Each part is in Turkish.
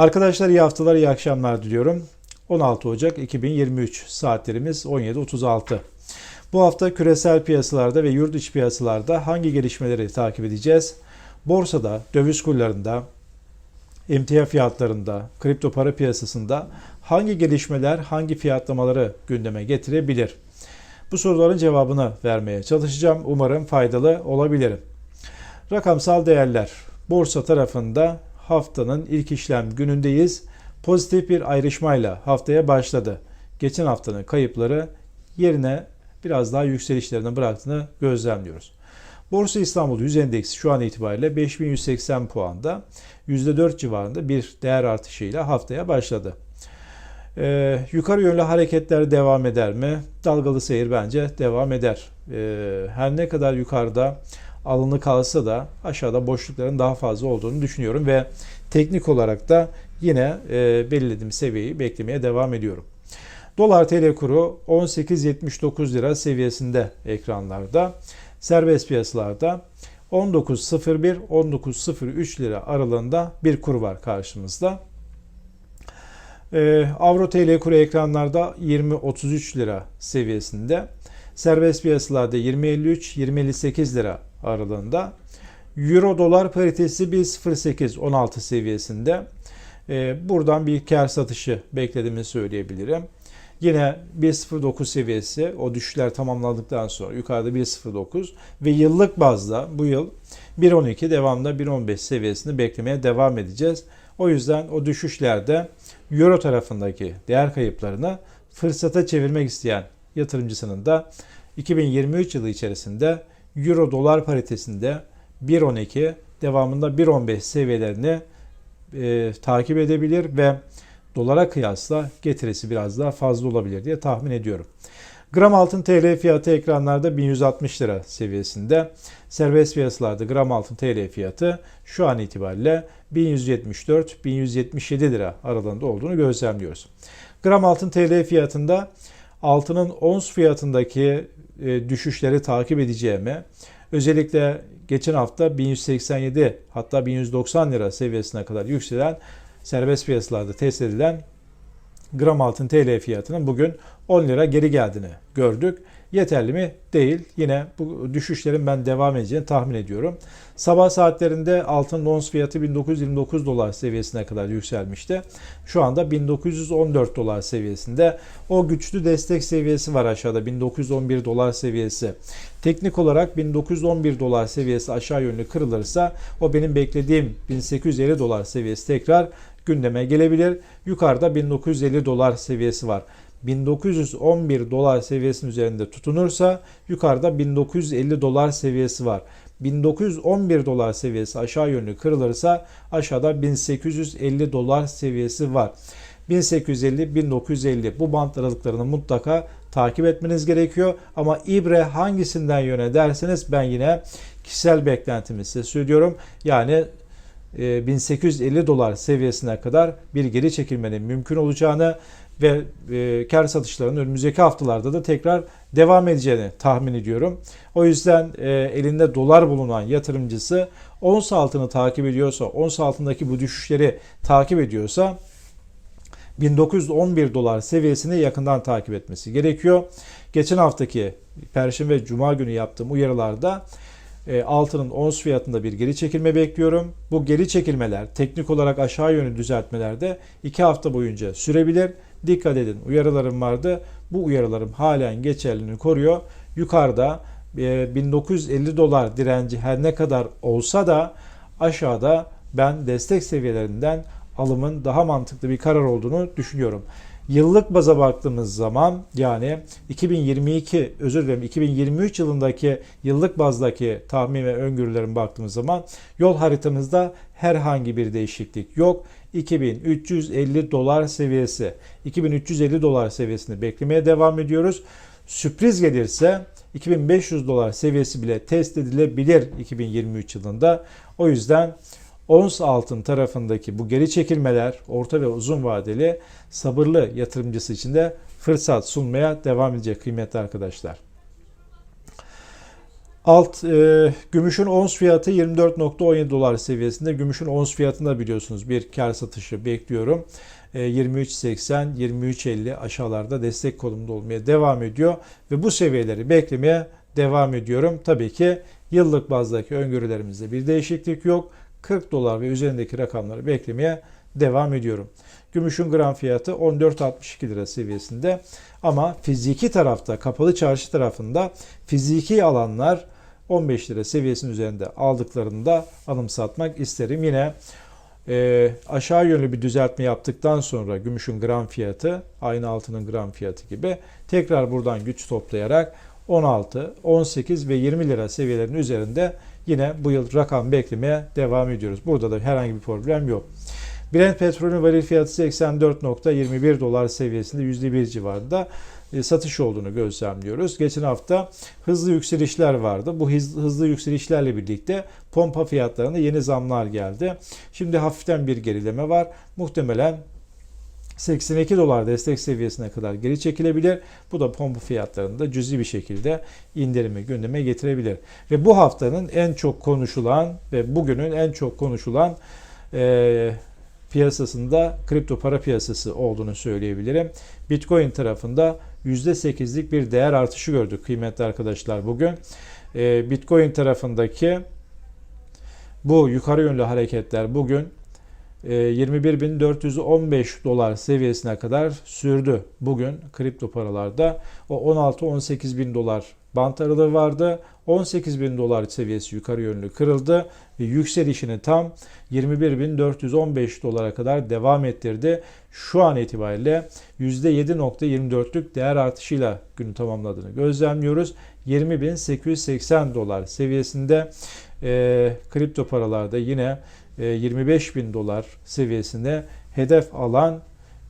Arkadaşlar iyi haftalar, iyi akşamlar diliyorum. 16 Ocak 2023 saatlerimiz 17.36. Bu hafta küresel piyasalarda ve yurt içi piyasalarda hangi gelişmeleri takip edeceğiz? Borsada, döviz kurlarında, emtia fiyatlarında, kripto para piyasasında hangi gelişmeler, hangi fiyatlamaları gündeme getirebilir? Bu soruların cevabını vermeye çalışacağım. Umarım faydalı olabilirim. Rakamsal değerler. Borsa tarafında haftanın ilk işlem günündeyiz. Pozitif bir ayrışmayla haftaya başladı. Geçen haftanın kayıpları yerine biraz daha yükselişlerine bıraktığını gözlemliyoruz. Borsa İstanbul 100 endeksi şu an itibariyle 5180 puanda %4 civarında bir değer artışıyla haftaya başladı. Ee, yukarı yönlü hareketler devam eder mi? Dalgalı seyir bence devam eder. Ee, her ne kadar yukarıda alını kalsa da aşağıda boşlukların daha fazla olduğunu düşünüyorum ve teknik olarak da yine e, belirlediğim seviyeyi beklemeye devam ediyorum. Dolar TL kuru 18.79 lira seviyesinde ekranlarda. Serbest piyasalarda 19.01-19.03 lira aralığında bir kur var karşımızda. Ee, Avro TL kuru ekranlarda 20.33 lira seviyesinde. Serbest piyasalarda 20.53-20.58 lira aralığında. Euro dolar paritesi 1.08-16 seviyesinde. Ee, buradan bir kar satışı beklediğimi söyleyebilirim. Yine 1.09 seviyesi o düşüşler tamamlandıktan sonra yukarıda 1.09 ve yıllık bazda bu yıl 1.12 devamında 1.15 seviyesini beklemeye devam edeceğiz. O yüzden o düşüşlerde Euro tarafındaki değer kayıplarını fırsata çevirmek isteyen yatırımcısının da 2023 yılı içerisinde Euro dolar paritesinde 1.12 devamında 1.15 seviyelerini e, takip edebilir ve dolara kıyasla getirisi biraz daha fazla olabilir diye tahmin ediyorum. Gram altın TL fiyatı ekranlarda 1160 lira seviyesinde. Serbest piyasalarda gram altın TL fiyatı şu an itibariyle 1174-1177 lira aralığında olduğunu gözlemliyoruz. Gram altın TL fiyatında altının ons fiyatındaki düşüşleri takip edeceğimi, özellikle geçen hafta 1187 hatta 1190 lira seviyesine kadar yükselen serbest piyasalarda test edilen gram altın TL fiyatının bugün 10 lira geri geldiğini gördük. Yeterli mi? Değil. Yine bu düşüşlerin ben devam edeceğini tahmin ediyorum. Sabah saatlerinde altın ons fiyatı 1929 dolar seviyesine kadar yükselmişti. Şu anda 1914 dolar seviyesinde. O güçlü destek seviyesi var aşağıda 1911 dolar seviyesi. Teknik olarak 1911 dolar seviyesi aşağı yönlü kırılırsa o benim beklediğim 1850 dolar seviyesi tekrar gündeme gelebilir. Yukarıda 1950 dolar seviyesi var. 1911 dolar seviyesinin üzerinde tutunursa yukarıda 1950 dolar seviyesi var. 1911 dolar seviyesi aşağı yönlü kırılırsa aşağıda 1850 dolar seviyesi var. 1850-1950 bu bant aralıklarını mutlaka takip etmeniz gerekiyor. Ama ibre hangisinden yöne derseniz ben yine kişisel beklentimi size söylüyorum. Yani 1850 dolar seviyesine kadar bir geri çekilmenin mümkün olacağını ve e, kar satışlarının önümüzdeki haftalarda da tekrar devam edeceğini tahmin ediyorum. O yüzden e, elinde dolar bulunan yatırımcısı ons altını takip ediyorsa, ons altındaki bu düşüşleri takip ediyorsa 1911 dolar seviyesini yakından takip etmesi gerekiyor. Geçen haftaki Perşembe ve Cuma günü yaptığım uyarılarda e, altının ons fiyatında bir geri çekilme bekliyorum. Bu geri çekilmeler teknik olarak aşağı yönlü düzeltmelerde 2 hafta boyunca sürebilir. Dikkat edin uyarılarım vardı. Bu uyarılarım halen geçerliliğini koruyor. Yukarıda 1950 dolar direnci her ne kadar olsa da aşağıda ben destek seviyelerinden alımın daha mantıklı bir karar olduğunu düşünüyorum. Yıllık baza baktığımız zaman yani 2022 özür dilerim 2023 yılındaki yıllık bazdaki tahmin ve öngörülerin baktığımız zaman yol haritamızda herhangi bir değişiklik yok. 2350 dolar seviyesi. 2350 dolar seviyesini beklemeye devam ediyoruz. Sürpriz gelirse 2500 dolar seviyesi bile test edilebilir 2023 yılında. O yüzden ons altın tarafındaki bu geri çekilmeler orta ve uzun vadeli sabırlı yatırımcısı için de fırsat sunmaya devam edecek kıymetli arkadaşlar. Alt e, gümüşün ons fiyatı 24.17 dolar seviyesinde. Gümüşün ons fiyatında biliyorsunuz bir kar satışı bekliyorum. E, 23.80, 23.50 aşağılarda destek konumunda olmaya devam ediyor ve bu seviyeleri beklemeye devam ediyorum. Tabii ki yıllık bazdaki öngörülerimizde bir değişiklik yok. 40 dolar ve üzerindeki rakamları beklemeye devam ediyorum. Gümüşün gram fiyatı 14.62 lira seviyesinde ama fiziki tarafta kapalı çarşı tarafında fiziki alanlar 15 lira seviyesinin üzerinde aldıklarında anımsatmak isterim. Yine e, aşağı yönlü bir düzeltme yaptıktan sonra gümüşün gram fiyatı aynı altının gram fiyatı gibi tekrar buradan güç toplayarak 16, 18 ve 20 lira seviyelerinin üzerinde yine bu yıl rakam beklemeye devam ediyoruz. Burada da herhangi bir problem yok. Brent petrolün varil fiyatı 84.21 dolar seviyesinde %1 civarında e, satış olduğunu gözlemliyoruz. Geçen hafta hızlı yükselişler vardı. Bu hızlı yükselişlerle birlikte pompa fiyatlarına yeni zamlar geldi. Şimdi hafiften bir gerileme var. Muhtemelen 82 dolar destek seviyesine kadar geri çekilebilir. Bu da pompa fiyatlarında cüzi bir şekilde indirimi gündeme getirebilir. Ve bu haftanın en çok konuşulan ve bugünün en çok konuşulan e, piyasasında kripto para piyasası olduğunu söyleyebilirim. Bitcoin tarafında %8'lik bir değer artışı gördük kıymetli arkadaşlar bugün. E, Bitcoin tarafındaki bu yukarı yönlü hareketler bugün 21.415 e, dolar seviyesine kadar sürdü. Bugün kripto paralarda o 16-18 bin dolar bant aralığı vardı. 18 bin dolar seviyesi yukarı yönlü kırıldı ve yükselişini tam 21.415 dolara kadar devam ettirdi. Şu an itibariyle %7.24'lük değer artışıyla günü tamamladığını gözlemliyoruz. 20.880 dolar seviyesinde e, kripto paralarda yine 25 e, bin dolar seviyesinde hedef alan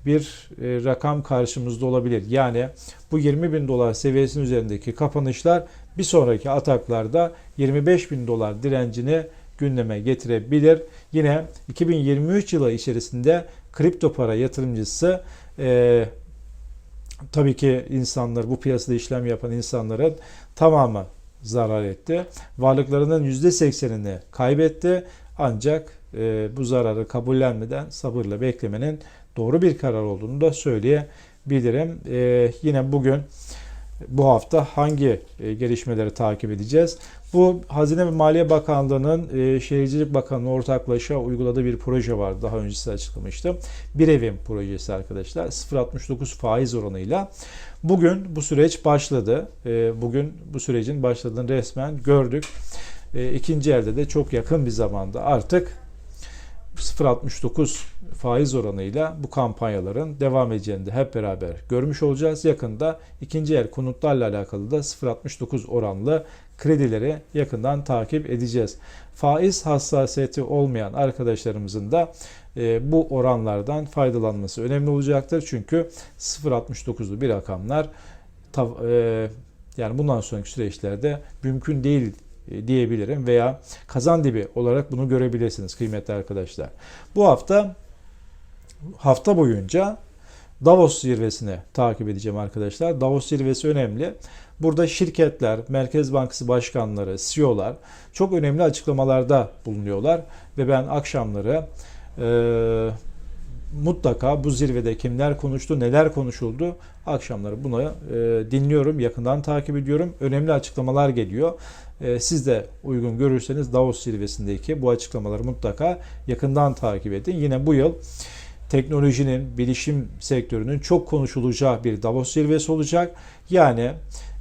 bir e, rakam karşımızda olabilir. Yani bu 20 bin dolar seviyesinin üzerindeki kapanışlar bir sonraki ataklarda 25 bin dolar direncini gündeme getirebilir. Yine 2023 yılı içerisinde kripto para yatırımcısı e, tabii ki insanlar bu piyasada işlem yapan insanların tamamı zarar etti. Varlıklarının %80'ini kaybetti. Ancak e, bu zararı kabullenmeden sabırla beklemenin doğru bir karar olduğunu da söyleyebilirim. E, yine bugün bu hafta hangi e, gelişmeleri takip edeceğiz? Bu Hazine ve Maliye Bakanlığı'nın e, Şehircilik Bakanlığı ortaklaşa uyguladığı bir proje var. Daha önce size açıklamıştım. Bir evim projesi arkadaşlar. 0.69 faiz oranıyla. Bugün bu süreç başladı. E, bugün bu sürecin başladığını resmen gördük. E, ikinci elde de çok yakın bir zamanda artık 0.69 faiz oranıyla bu kampanyaların devam edeceğini de hep beraber görmüş olacağız. Yakında ikinci el konutlarla alakalı da 0.69 oranlı kredileri yakından takip edeceğiz. Faiz hassasiyeti olmayan arkadaşlarımızın da e, bu oranlardan faydalanması önemli olacaktır. Çünkü 0.69'lu bir rakamlar e, yani bundan sonraki süreçlerde mümkün değil diyebilirim veya kazan dibi olarak bunu görebilirsiniz kıymetli arkadaşlar. Bu hafta hafta boyunca Davos zirvesini takip edeceğim arkadaşlar. Davos zirvesi önemli. Burada şirketler, Merkez Bankası başkanları, CEO'lar çok önemli açıklamalarda bulunuyorlar ve ben akşamları e, mutlaka bu zirvede kimler konuştu, neler konuşuldu akşamları bunu e, dinliyorum, yakından takip ediyorum. Önemli açıklamalar geliyor. E, siz de uygun görürseniz Davos zirvesindeki bu açıklamaları mutlaka yakından takip edin. Yine bu yıl teknolojinin, bilişim sektörünün çok konuşulacağı bir Davos zirvesi olacak. Yani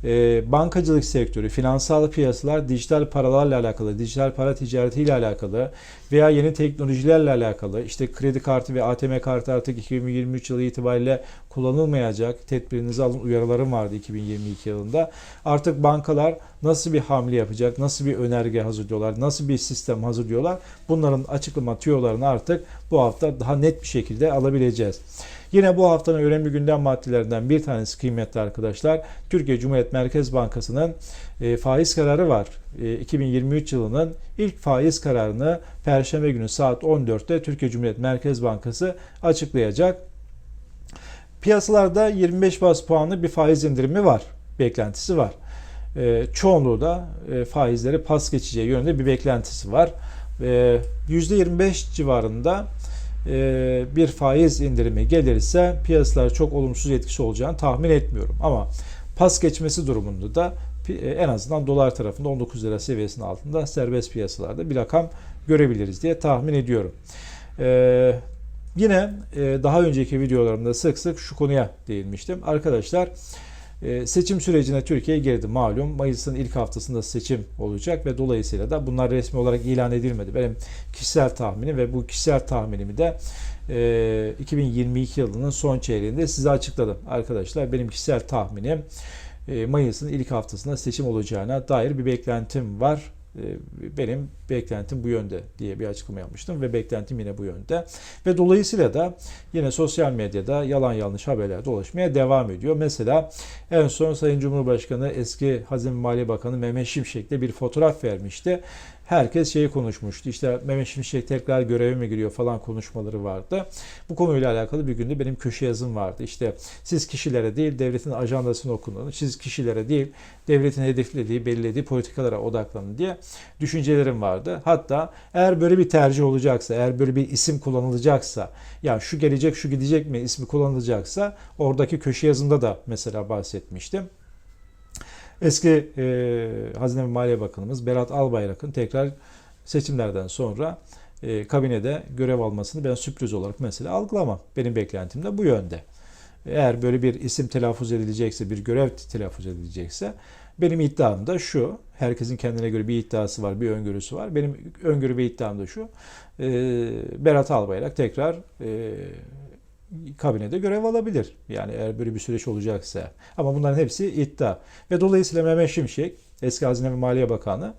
e, bankacılık sektörü, finansal piyasalar dijital paralarla alakalı, dijital para ticaretiyle alakalı veya yeni teknolojilerle alakalı işte kredi kartı ve ATM kartı artık 2023 yılı itibariyle kullanılmayacak. Tedbirinizi alın uyarılarım vardı 2022 yılında. Artık bankalar nasıl bir hamle yapacak, nasıl bir önerge hazırlıyorlar, nasıl bir sistem hazırlıyorlar bunların açıklama tüyolarını artık bu hafta daha net bir şekilde alabileceğiz. Yine bu haftanın önemli gündem maddelerinden bir tanesi kıymetli arkadaşlar. Türkiye Cumhuriyet Merkez Bankası'nın e, faiz kararı var. E, 2023 yılının ilk faiz kararını Perşembe günü saat 14'te Türkiye Cumhuriyet Merkez Bankası açıklayacak. Piyasalarda 25 bas puanlı bir faiz indirimi var. Beklentisi var. E, çoğunluğu da e, faizleri pas geçeceği yönünde bir beklentisi var. E, %25 civarında bir faiz indirimi gelirse piyasalar çok olumsuz etkisi olacağını tahmin etmiyorum. Ama pas geçmesi durumunda da e, en azından dolar tarafında 19 lira seviyesinin altında serbest piyasalarda bir rakam görebiliriz diye tahmin ediyorum. E, yine e, daha önceki videolarımda sık sık şu konuya değinmiştim. Arkadaşlar e, seçim sürecine Türkiye girdi malum. Mayıs'ın ilk haftasında seçim olacak ve dolayısıyla da bunlar resmi olarak ilan edilmedi. Benim kişisel tahminim ve bu kişisel tahminimi de e, 2022 yılının son çeyreğinde size açıkladım. Arkadaşlar benim kişisel tahminim e, Mayıs'ın ilk haftasında seçim olacağına dair bir beklentim var. E, Benim beklentim bu yönde diye bir açıklama yapmıştım ve beklentim yine bu yönde. Ve dolayısıyla da yine sosyal medyada yalan yanlış haberler dolaşmaya devam ediyor. Mesela en son Sayın Cumhurbaşkanı eski Hazine Maliye Bakanı Mehmet Şimşek'le bir fotoğraf vermişti. Herkes şeyi konuşmuştu. İşte Mehmet Şimşek tekrar göreve mi giriyor falan konuşmaları vardı. Bu konuyla alakalı bir günde benim köşe yazım vardı. İşte siz kişilere değil devletin ajandasını okun. Siz kişilere değil devletin hedeflediği, belirlediği politikalara odaklanın diye düşüncelerim vardı. Hatta eğer böyle bir tercih olacaksa, eğer böyle bir isim kullanılacaksa, ya şu gelecek, şu gidecek mi ismi kullanılacaksa oradaki köşe yazımda da mesela bahsetmiştim. Eski e, Hazine ve Maliye Bakanımız Berat Albayrak'ın tekrar seçimlerden sonra e, kabinede görev almasını ben sürpriz olarak mesela algılamam. Benim beklentim de bu yönde. Eğer böyle bir isim telaffuz edilecekse, bir görev telaffuz edilecekse benim iddiam da şu. Herkesin kendine göre bir iddiası var, bir öngörüsü var. Benim öngörü ve iddiam da şu. E, Berat Albayrak tekrar e, kabinede görev alabilir. Yani eğer böyle bir süreç olacaksa. Ama bunların hepsi iddia. Ve dolayısıyla Mehmet Şimşek, eski Hazine ve Maliye Bakanı,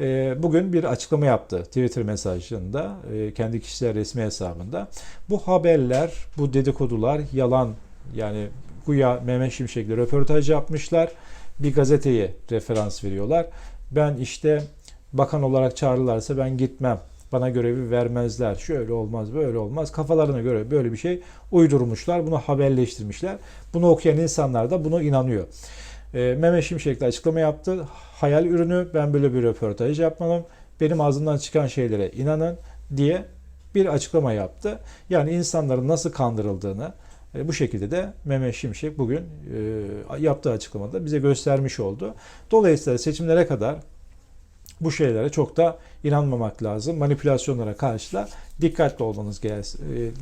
e, bugün bir açıklama yaptı Twitter mesajında, e, kendi kişisel resmi hesabında. Bu haberler, bu dedikodular yalan. Yani güya Mehmet Şimşek'le röportaj yapmışlar. Bir gazeteye referans veriyorlar. Ben işte bakan olarak çağırırlarsa ben gitmem bana görevi vermezler. Şöyle olmaz, böyle olmaz. Kafalarına göre böyle bir şey uydurmuşlar. Bunu haberleştirmişler. Bunu okuyan insanlar da buna inanıyor. E, Mehmet Şimşek de açıklama yaptı. Hayal ürünü ben böyle bir röportaj yapmadım. Benim ağzımdan çıkan şeylere inanın diye bir açıklama yaptı. Yani insanların nasıl kandırıldığını e, bu şekilde de Mehmet Şimşek bugün e, yaptığı açıklamada bize göstermiş oldu. Dolayısıyla seçimlere kadar bu şeylere çok da inanmamak lazım. Manipülasyonlara karşı da dikkatli olmanız e,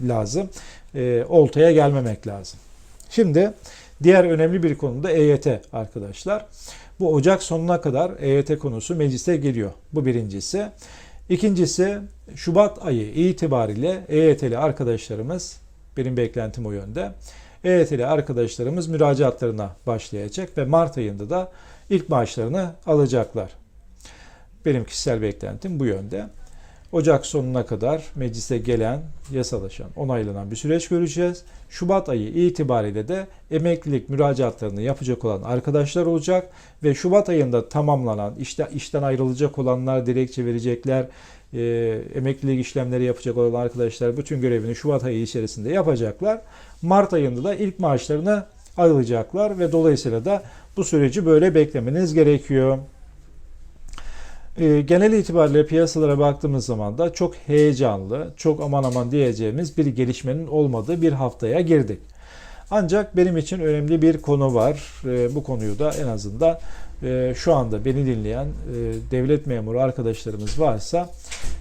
lazım. E, oltaya gelmemek lazım. Şimdi diğer önemli bir konu da EYT arkadaşlar. Bu Ocak sonuna kadar EYT konusu meclise geliyor. Bu birincisi. İkincisi Şubat ayı itibariyle EYT'li arkadaşlarımız benim beklentim o yönde. EYT'li arkadaşlarımız müracaatlarına başlayacak ve Mart ayında da ilk maaşlarını alacaklar. Benim kişisel beklentim bu yönde. Ocak sonuna kadar meclise gelen, yasalaşan, onaylanan bir süreç göreceğiz. Şubat ayı itibariyle de emeklilik müracaatlarını yapacak olan arkadaşlar olacak ve Şubat ayında tamamlanan, işte işten ayrılacak olanlar dilekçe verecekler, e, emeklilik işlemleri yapacak olan arkadaşlar bütün görevini Şubat ayı içerisinde yapacaklar. Mart ayında da ilk maaşlarını alacaklar ve dolayısıyla da bu süreci böyle beklemeniz gerekiyor. E, genel itibariyle piyasalara baktığımız zaman da çok heyecanlı, çok aman aman diyeceğimiz bir gelişmenin olmadığı bir haftaya girdik. Ancak benim için önemli bir konu var. E, bu konuyu da en azından e, şu anda beni dinleyen e, devlet memuru arkadaşlarımız varsa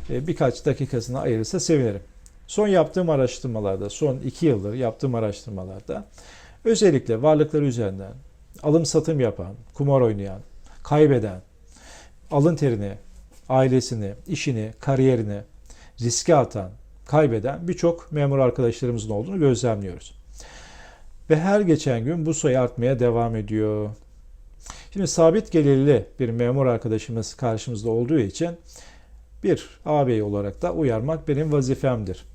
e, birkaç dakikasını ayırırsa sevinirim. Son yaptığım araştırmalarda, son iki yıldır yaptığım araştırmalarda özellikle varlıkları üzerinden alım satım yapan, kumar oynayan, kaybeden, alın terini, ailesini, işini, kariyerini riske atan, kaybeden birçok memur arkadaşlarımızın olduğunu gözlemliyoruz. Ve her geçen gün bu sayı artmaya devam ediyor. Şimdi sabit gelirli bir memur arkadaşımız karşımızda olduğu için bir ağabey olarak da uyarmak benim vazifemdir.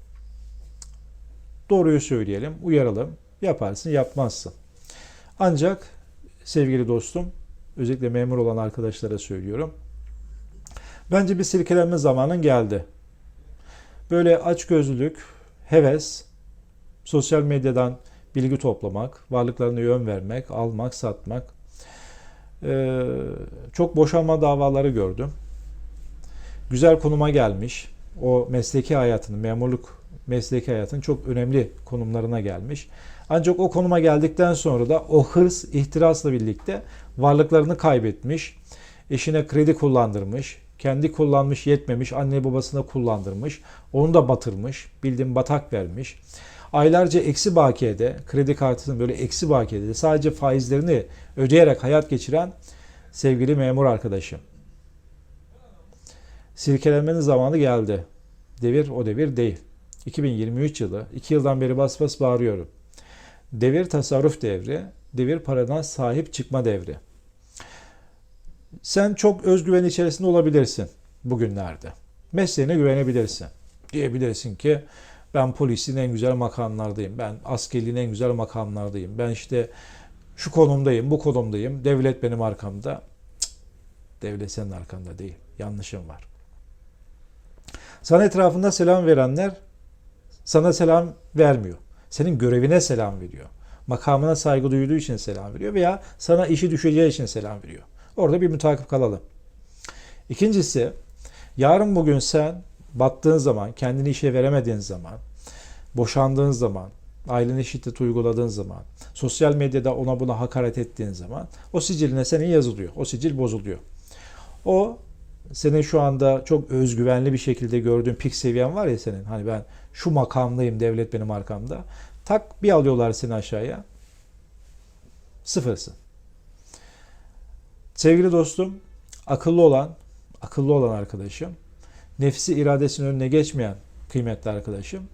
Doğruyu söyleyelim, uyaralım. Yaparsın, yapmazsın. Ancak sevgili dostum, özellikle memur olan arkadaşlara söylüyorum. Bence bir silkelenme zamanın geldi. Böyle açgözlülük, heves, sosyal medyadan bilgi toplamak, varlıklarına yön vermek, almak, satmak. Ee, çok boşanma davaları gördüm. Güzel konuma gelmiş. O mesleki hayatının, memurluk mesleki hayatının çok önemli konumlarına gelmiş. Ancak o konuma geldikten sonra da o hırs, ihtirasla birlikte varlıklarını kaybetmiş. Eşine kredi kullandırmış. Kendi kullanmış yetmemiş. Anne babasına kullandırmış. Onu da batırmış. Bildiğin batak vermiş. Aylarca eksi bakiyede, kredi kartının böyle eksi bakiyede sadece faizlerini ödeyerek hayat geçiren sevgili memur arkadaşım. Silkelenmenin zamanı geldi. Devir o devir değil. 2023 yılı, 2 yıldan beri bas bas bağırıyorum. Devir tasarruf devri, devir paradan sahip çıkma devri. Sen çok özgüven içerisinde olabilirsin bugünlerde. Mesleğine güvenebilirsin. Diyebilirsin ki ben polisin en güzel makamlardayım. Ben askerliğin en güzel makamlardayım. Ben işte şu konumdayım, bu konumdayım. Devlet benim arkamda. Cık, devlet senin arkanda değil. Yanlışım var. Sana etrafında selam verenler sana selam vermiyor. Senin görevine selam veriyor. Makamına saygı duyduğu için selam veriyor veya sana işi düşeceği için selam veriyor. Orada bir mutakip kalalım. İkincisi, yarın bugün sen battığın zaman, kendini işe veremediğin zaman, boşandığın zaman, ailene şiddet uyguladığın zaman, sosyal medyada ona buna hakaret ettiğin zaman o siciline senin yazılıyor. O sicil bozuluyor. O senin şu anda çok özgüvenli bir şekilde gördüğün pik seviyen var ya senin. Hani ben şu makamdayım, devlet benim arkamda. Tak bir alıyorlar seni aşağıya. Sıfırsın. Sevgili dostum, akıllı olan, akıllı olan arkadaşım, nefsi iradesinin önüne geçmeyen kıymetli arkadaşım.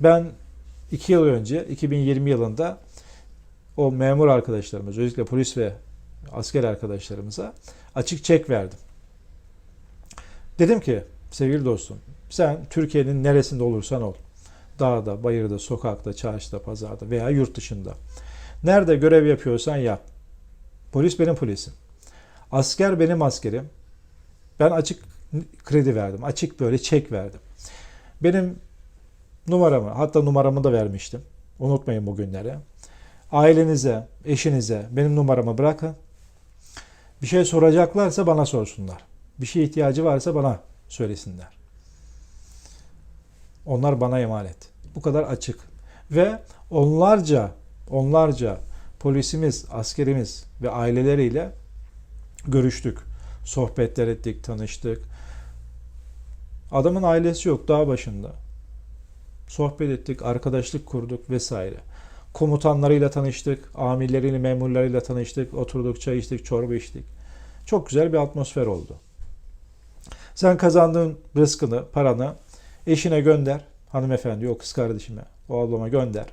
Ben iki yıl önce, 2020 yılında o memur arkadaşlarımız, özellikle polis ve asker arkadaşlarımıza açık çek verdim. Dedim ki sevgili dostum sen Türkiye'nin neresinde olursan ol. Dağda, bayırda, sokakta, çarşıda, pazarda veya yurt dışında. Nerede görev yapıyorsan yap. Polis benim polisim. Asker benim askerim. Ben açık kredi verdim. Açık böyle çek verdim. Benim numaramı hatta numaramı da vermiştim. Unutmayın bu günleri. Ailenize, eşinize benim numaramı bırakın. Bir şey soracaklarsa bana sorsunlar. Bir şey ihtiyacı varsa bana söylesinler. Onlar bana emanet. Bu kadar açık. Ve onlarca, onlarca polisimiz, askerimiz ve aileleriyle görüştük. Sohbetler ettik, tanıştık. Adamın ailesi yok dağ başında. Sohbet ettik, arkadaşlık kurduk vesaire. Komutanlarıyla tanıştık, amirleriyle, memurlarıyla tanıştık, oturduk, çay içtik, çorba içtik. Çok güzel bir atmosfer oldu. Sen kazandığın rızkını, paranı eşine gönder. Hanımefendi, o kız kardeşime, o ablama gönder.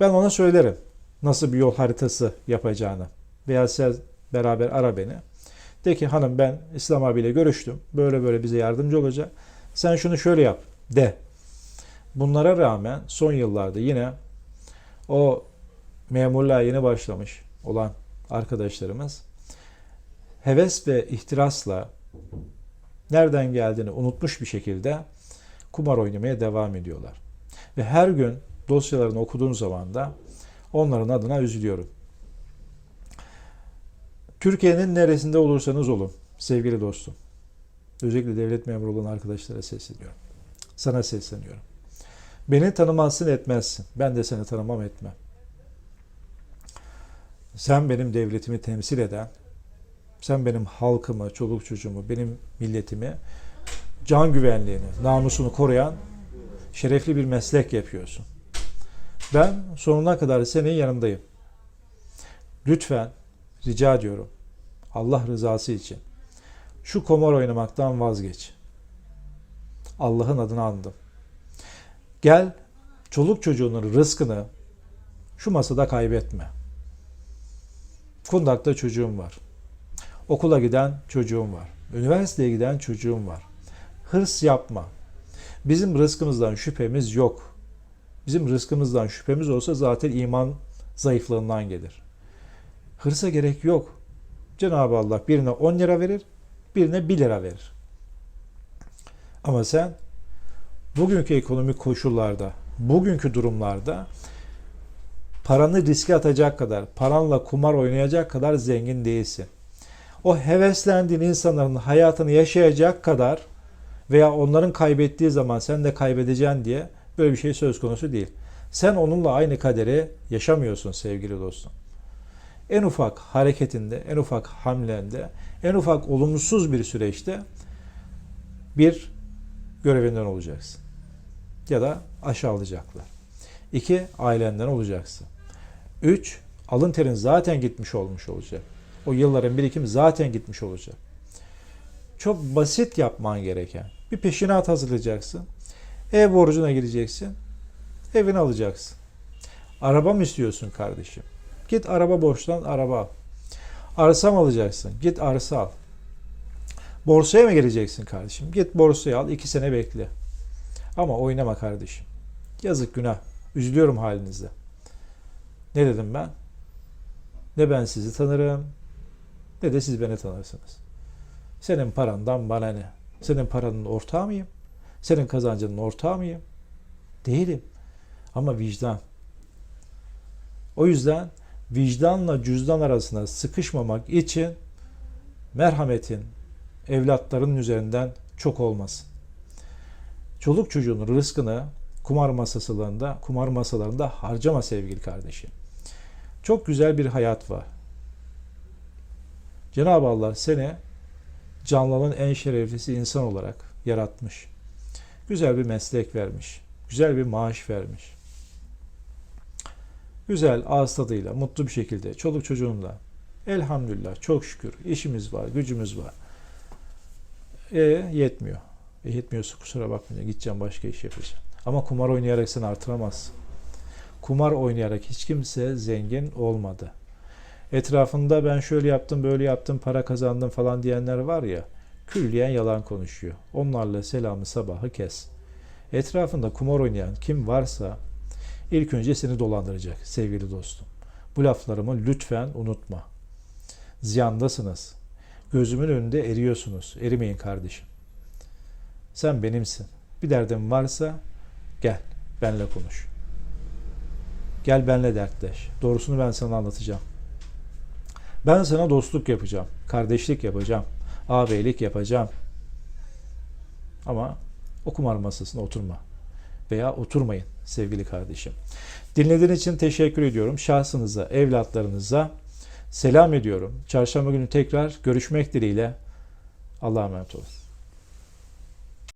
Ben ona söylerim nasıl bir yol haritası yapacağını. Veya sen beraber ara beni. De ki hanım ben İslam abiyle görüştüm. Böyle böyle bize yardımcı olacak. Sen şunu şöyle yap de. Bunlara rağmen son yıllarda yine o memurluğa yeni başlamış olan arkadaşlarımız heves ve ihtirasla nereden geldiğini unutmuş bir şekilde kumar oynamaya devam ediyorlar. Ve her gün dosyalarını okuduğum zaman da onların adına üzülüyorum. Türkiye'nin neresinde olursanız olun sevgili dostum. Özellikle devlet memuru olan arkadaşlara sesleniyorum. Sana sesleniyorum. Beni tanımazsın etmezsin. Ben de seni tanımam etmem. Sen benim devletimi temsil eden, sen benim halkımı, çoluk çocuğumu, benim milletimi can güvenliğini, namusunu koruyan şerefli bir meslek yapıyorsun. Ben sonuna kadar senin yanındayım. lütfen rica ediyorum Allah rızası için şu komar oynamaktan vazgeç. Allah'ın adını andım. Gel çoluk çocuğunun rızkını şu masada kaybetme. Kundak'ta çocuğum var. Okula giden çocuğum var. Üniversiteye giden çocuğum var. Hırs yapma. Bizim rızkımızdan şüphemiz yok. Bizim rızkımızdan şüphemiz olsa zaten iman zayıflığından gelir. Hırsa gerek yok. Cenab-ı Allah birine 10 lira verir, birine 1 lira verir. Ama sen bugünkü ekonomik koşullarda, bugünkü durumlarda paranı riske atacak kadar, paranla kumar oynayacak kadar zengin değilsin. O heveslendiğin insanların hayatını yaşayacak kadar veya onların kaybettiği zaman sen de kaybedeceksin diye böyle bir şey söz konusu değil. Sen onunla aynı kaderi yaşamıyorsun sevgili dostum. En ufak hareketinde, en ufak hamlende, en ufak olumsuz bir süreçte bir görevinden olacaksın. Ya da aşağılayacaklar. İki, ailenden olacaksın. Üç, alın terin zaten gitmiş olmuş olacak. O yılların birikimi zaten gitmiş olacak. Çok basit yapman gereken. Bir peşinat hazırlayacaksın. Ev borcuna gireceksin. Evini alacaksın. Araba mı istiyorsun kardeşim? Git araba borçlan araba al. Arsa mı alacaksın? Git arsa al. Borsaya mı gireceksin kardeşim? Git borsaya al. iki sene bekle. Ama oynama kardeşim. Yazık günah. Üzülüyorum halinizde. Ne dedim ben? Ne ben sizi tanırım ne de siz beni tanırsınız. Senin parandan bana ne? Senin paranın ortağı mıyım? Senin kazancının ortağı mıyım? Değilim. Ama vicdan. O yüzden vicdanla cüzdan arasında sıkışmamak için merhametin evlatların üzerinden çok olmasın. Çoluk çocuğun rızkını kumar masalarında, kumar masalarında harcama sevgili kardeşim. Çok güzel bir hayat var. Cenab-ı Allah seni canlının en şereflisi insan olarak yaratmış. Güzel bir meslek vermiş. Güzel bir maaş vermiş. Güzel, ağız tadıyla, mutlu bir şekilde, çoluk çocuğunla. Elhamdülillah, çok şükür. işimiz var, gücümüz var. E yetmiyor. E yetmiyorsa kusura bakmayın, gideceğim başka iş yapacağım. Ama kumar oynayarak sen artıramazsın. Kumar oynayarak hiç kimse zengin olmadı. Etrafında ben şöyle yaptım, böyle yaptım, para kazandım falan diyenler var ya, külliyen yalan konuşuyor. Onlarla selamı sabahı kes. Etrafında kumar oynayan kim varsa ilk önce seni dolandıracak sevgili dostum. Bu laflarımı lütfen unutma. Ziyandasınız. Gözümün önünde eriyorsunuz. Erimeyin kardeşim. Sen benimsin. Bir derdin varsa gel benle konuş. Gel benle dertleş. Doğrusunu ben sana anlatacağım. Ben sana dostluk yapacağım. Kardeşlik yapacağım. Ağabeylik yapacağım. Ama o kumar masasına oturma. Veya oturmayın sevgili kardeşim. Dinlediğiniz için teşekkür ediyorum. Şahsınıza, evlatlarınıza selam ediyorum. Çarşamba günü tekrar görüşmek dileğiyle. Allah'a emanet olun.